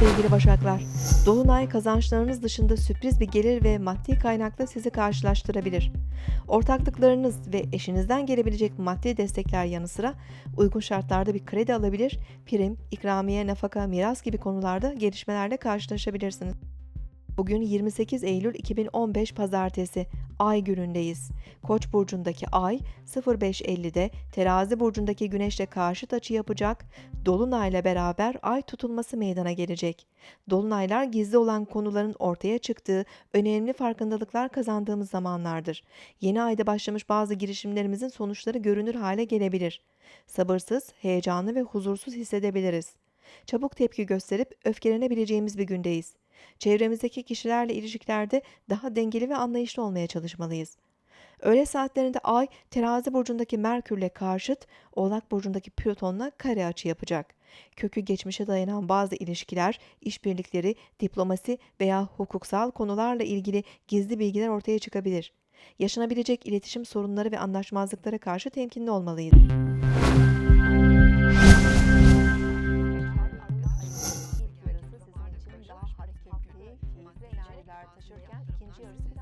sevgili Başaklar. Dolunay kazançlarınız dışında sürpriz bir gelir ve maddi kaynakla sizi karşılaştırabilir. Ortaklıklarınız ve eşinizden gelebilecek maddi destekler yanı sıra uygun şartlarda bir kredi alabilir, prim, ikramiye, nafaka, miras gibi konularda gelişmelerle karşılaşabilirsiniz. Bugün 28 Eylül 2015 Pazartesi, Ay günündeyiz. Koç burcundaki Ay 05.50'de Terazi burcundaki Güneşle karşıt açı yapacak. Dolunayla beraber Ay tutulması meydana gelecek. Dolunaylar gizli olan konuların ortaya çıktığı, önemli farkındalıklar kazandığımız zamanlardır. Yeni ayda başlamış bazı girişimlerimizin sonuçları görünür hale gelebilir. Sabırsız, heyecanlı ve huzursuz hissedebiliriz. Çabuk tepki gösterip öfkelenebileceğimiz bir gündeyiz. Çevremizdeki kişilerle ilişkilerde daha dengeli ve anlayışlı olmaya çalışmalıyız. Öğle saatlerinde Ay, Terazi burcundaki Merkürle karşıt, Oğlak burcundaki Plüton'la kare açı yapacak. Kökü geçmişe dayanan bazı ilişkiler, işbirlikleri, diplomasi veya hukuksal konularla ilgili gizli bilgiler ortaya çıkabilir. Yaşanabilecek iletişim sorunları ve anlaşmazlıklara karşı temkinli olmalıyız. demirler taşırken ikinci yarısı biraz